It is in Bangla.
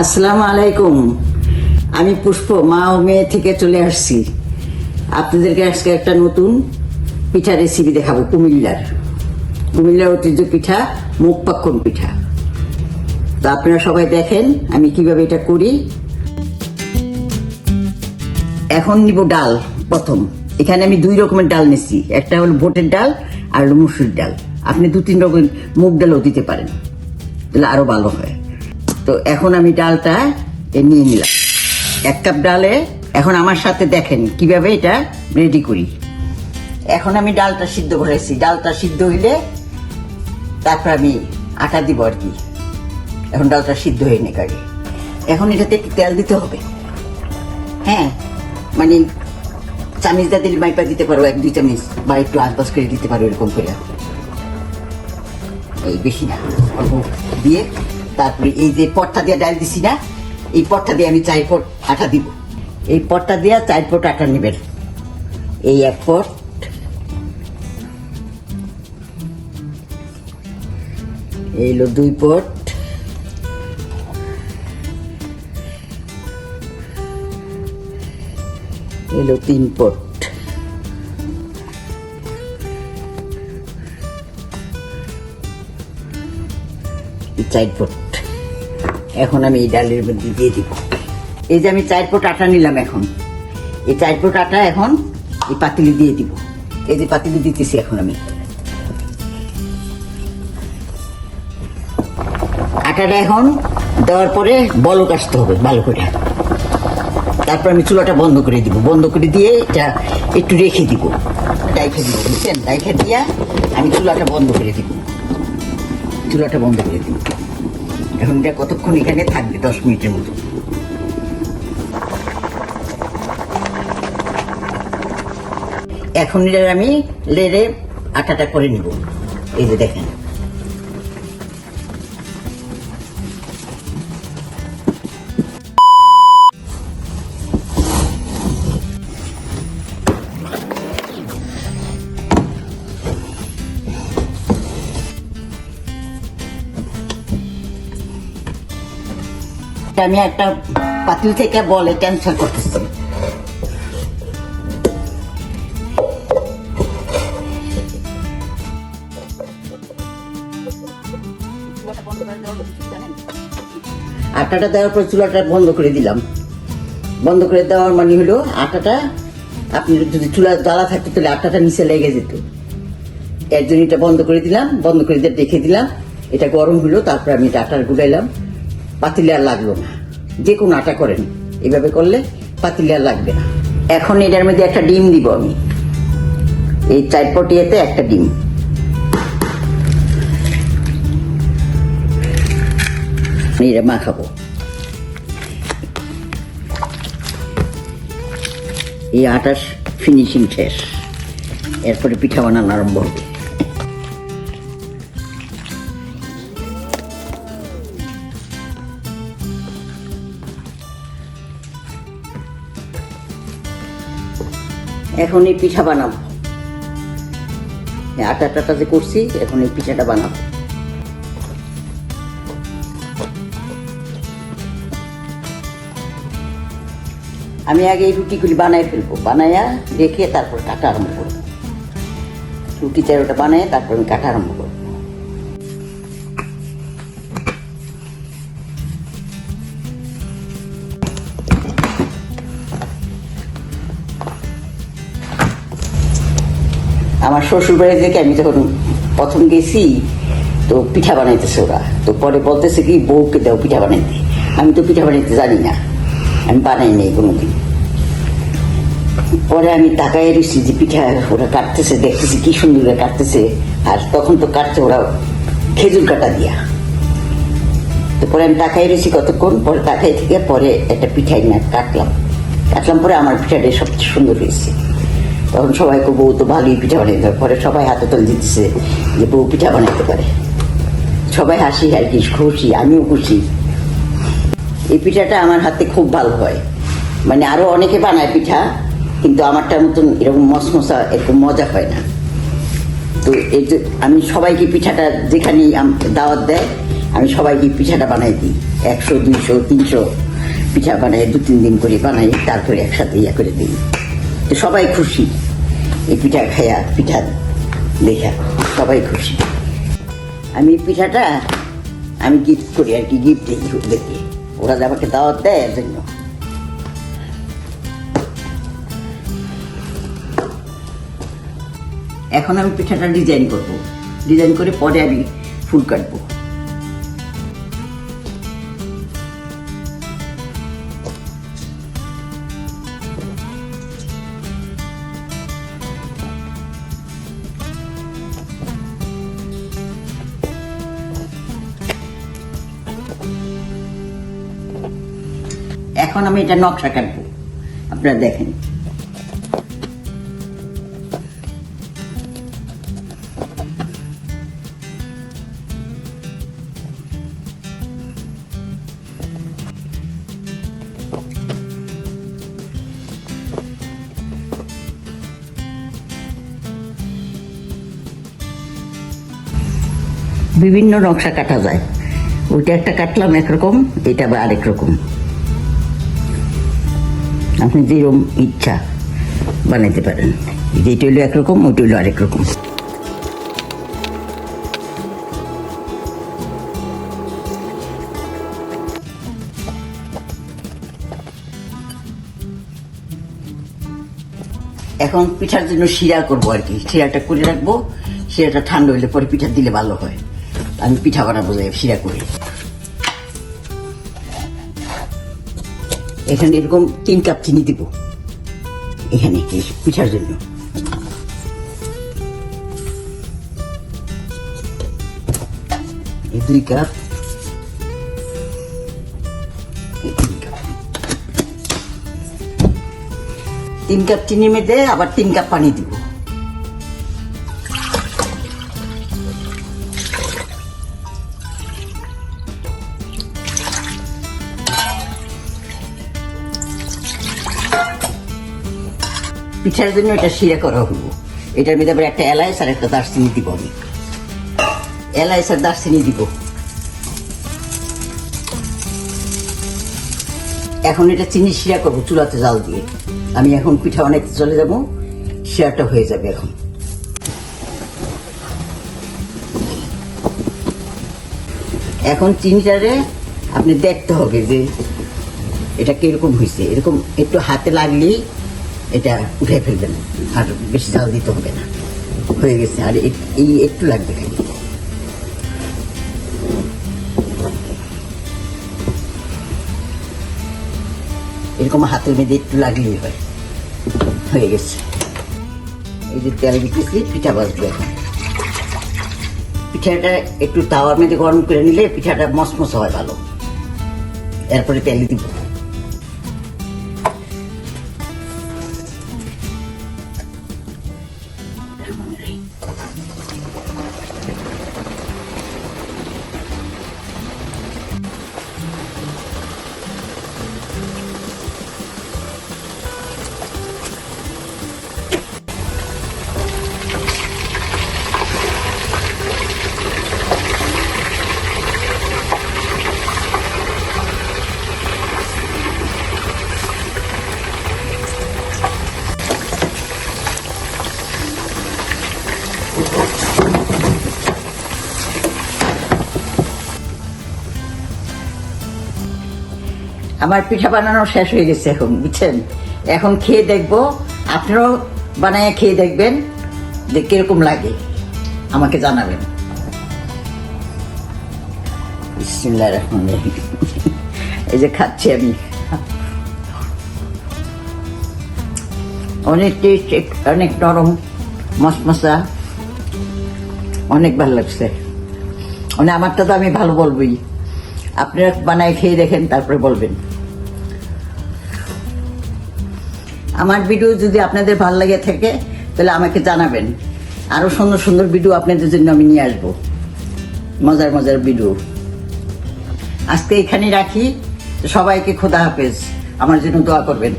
আসসালামু আলাইকুম। আমি পুষ্প, মা ও মেয়ে থেকে চলে আসছি। আপনাদেরকে আজকে একটা নতুন পিঠা রেসিপি দেখাবো, কুমিল্লার। কুমিল্লার ঐতিহ্য পিঠা মুখ পাক্ষণ পিঠা। তো আপনারা সবাই দেখেন আমি কীভাবে এটা করি। এখন নিব ডাল, প্রথম। এখানে আমি দুই রকমের ডাল নিচ্ছি একটা হলো ভোটের ডাল আর হলো মুসুর ডাল। আপনি দু তিন রকম মুগ ডালও দিতে পারেন। তাহলে আরও ভালো হয়। তো এখন আমি ডালটা নিয়ে নিলাম। এক কাপ ডালে, এখন আমার সাথে দেখেন কীভাবে এটা রেডি করি। এখন আমি ডালটা সিদ্ধ করেছি। ডালটা সিদ্ধ হইলে তারপর আমি আটা দিব আর কি। এখন ডালটা সিদ্ধ হয়ে নে কাগে এখন এটাতে একটু তেল দিতে হবে। হ্যাঁ মানে চামিচটা দিলে মাইপা দিতে পারো, এক দুই চামিচ, বা একটু আন্দাজ করে দিতে পারো এরকম করে। এই বেশি না, অল্প দিয়ে তারপরে এই যে পটটা দিয়ে ডাল দিছি না, এই পটটা দিয়ে আমি চার পট আটা দিব। এই পটটা দিয়ে চার পট আটা নেবেন। এই এক পট এই হলো দুই পট এলো তিন পট চার পট এখন আমি এই ডালের মধ্যে দিয়ে দিব। এই যে আমি চার পট আটা নিলাম এখন। এই চার পট আটা এখন এই পাতিলে দিয়ে দিব। এই যে পাতিলে দিতেছি এখন আমি। আটাটা এখন দেওয়ার পরে বলক আসতে হবে, ভালো করে। তারপর আমি চুলাটা বন্ধ করে দিব। বন্ধ করে দিয়ে এটা একটু রেখে দিব। ডাইখে দিব, বুঝছেন? ডাইখে দিয়া আমি চুলাটা বন্ধ করে দিব। চুলাটা বন্ধ করে দিব। এটা কতক্ষণ এখানে থাকবে, দশ মিনিটের মতো। এখন আমি লেড়ে আটাটা করে নিব। এই যে দেখেন। আমি একটা পাতিল থেকে বলে ট্রান্সফার করতেছি। আটাটা দেওয়ার পর চুলাটা বন্ধ করে দিলাম। বন্ধ করে দেওয়ার মানে হলো আটাটা, আপনি যদি চুলা জ্বালা থাকতো তাহলে আটাটা নিচে লেগে যেত। এর জন্য এটা বন্ধ করে দিলাম, বন্ধ করে দিয়ে রেখে দিলাম। এটা গরম হলো, তারপর আমি এটা আটার গুলাইলাম। পাতিলে আর লাগল না। যে কোনো আটা করেন। এভাবে করলে পাতিলে আর লাগবে না। এখন এটার মধ্যে একটা ডিম দিব আমি। এই চারপটিয়াতে একটা ডিম। এটা মাখাবো। এই আটার ফিনিশিং শেষ। এরপরে পিঠা বানানো আরম্ভ হবে। এখন এই পিঠা বানাবো। আটা টাটা যে করছি এখন এই পিঠাটা বানাবো। আমি আগে এই রুটিগুলি বানাই ফেলব। বানাইয়া রেখে তারপর কাটা আরম্ভ করব। রুটি চারোটা বানাই তারপর আমি কাটা আরম্ভ করব। আমার শ্বশুর বাড়ি থেকে আমি যখন প্রথম গেছি, তো পিঠা বানাইতেছে ওরা। তো পরে বলতেছে কি, বউকে দাও পিঠা বানাইতে। আমি তো পিঠা বানাইতে জানি না। আমি বানাই নাই কোনোদিন। পরে আমি তাকায় এসেছি যে পিঠা ওরা কাটতেছে, দেখতেছি কি সুন্দর করে কাটতেছে। আর তখন তো কাটছে ওরা খেজুর কাটা দিয়া। তো পরে আমি তাকাই রয়েছি কতক্ষণ, পরে তাকাই থেকে পরে একটা পিঠাই না কাটলাম। কাটলাম পরে আমার পিঠাটা সবচেয়ে সুন্দর হয়েছে। তখন সবাই সবাইকে বউ তো ভালোই পিঠা বানাইতে পারে পরে সবাই হাতে তল দিচ্ছে যে বউ পিঠা বানাইতে পারে। সবাই হাসি আর কি খুশি, আমিও খুশি। এই পিঠাটা আমার হাতে খুব ভালো হয়। মানে আরও অনেকে বানায় পিঠা, কিন্তু আমারটার মতন এরকম মশমশা এরকম মজা হয় না। তো এই যে আমি সবাইকে পিঠাটা যেখানে আম- দাওয়াত দেয়, আমি সবাইকে পিঠাটা বানাই দিই। একশো, দুইশো, তিনশো পিঠা বানাই দু তিন দিন করে বানাই, তারপরে একসাথে ইয়া করে দিই। তো সবাই খুশি। এই পিঠা খায়া পিঠা দেখা সবাই খুশি। আমি পিঠাটা আমি গিফট করি আর কি গিফট দিই ওদেরকে ওরা আমাকে দাওয়াত দেয় এর জন্য। এখন আমি পিঠাটা ডিজাইন করব। ডিজাইন করে পরে আমি ফুল কাটবো। এখন আমি এটা নকশা কাটবো। আপনারা দেখেন। বিভিন্ন নকশা কাটা যায়। ওইটা একটা কাটলাম একরকম, এটা আবার আরেক রকম। আপনি যেরকম ইচ্ছা বানাইতে পারেন। যেটা হইল একরকম, ওইটা হইল আরেক রকম। এখন পিঠার জন্য শিরা করব আর কি। শিরাটা করে রাখব, শিরাটা ঠান্ডা হইলে পরে পিঠা দিলে ভালো হয়। আমি পিঠা বানাবো যাই শিরা করে। এখানে এরকম তিন কাপ চিনি দিব। এখানে পিঠার জন্য। দুই কাপ। তিন কাপ। চিনি মেঝে আবার তিন কাপ পানি দিব। পিঠার জন্য এটা শিরা করা হলো এটার মধ্যে আবার একটা এলাইচ আর একটা দারচিনি দিব আমি। এলাইচ আর দারচিনি দিব। এখন এটা চিনি শিরা করব চুলাতে জাল দিয়ে। আমি এখন পিঠা বানাইতে চলে যাব। শিরাটা হয়ে যাবে এখন। এখন চিনিটারে আপনি দেখতে হবে যে এটা কীরকম হয়েছে এরকম একটু হাতে লাগলেই এটা উঠে ফেলবেন। আর বেশি জাল দিতে হবে না। হয়ে গেছে। আর এই একটু লাগবে খালি। এরকম হাতের মধ্যে একটু লাগলেই হয়। হয়ে গেছে। এই যে তেল দিতেছি, পিঠা বাজবে এখন। পিঠাটা একটু তাওয়ার মধ্যে গরম করে নিলে পিঠাটা মসমস হয় ভালো। এরপরে তেল দিব। আমার পিঠা বানানো শেষ হয়ে গেছে এখন, বুঝছেন? এখন খেয়ে দেখব, আপনারাও বানায় খেয়ে দেখবেন, যে কীরকম লাগে। আমাকে জানাবেন। এই যে খাচ্ছি আমি। অনেক টেস্ট অনেক নরম, মশমশা। অনেক ভালো লাগছে। মানে আমারটা তো আমি ভালো বলবোই। আপনারা বানায় খেয়ে দেখেন, তারপরে বলবেন। আমার ভিডিও যদি আপনাদের ভালো লাগে থাকে, তাহলে আমাকে জানাবেন। আরও সুন্দর সুন্দর ভিডিও আপনাদের জন্য আমি নিয়ে আসব। মজার মজার ভিডিও আজকে এখানে রাখি। সবাইকে খোদা হাফেজ। আমার জন্য দোয়া করবেন।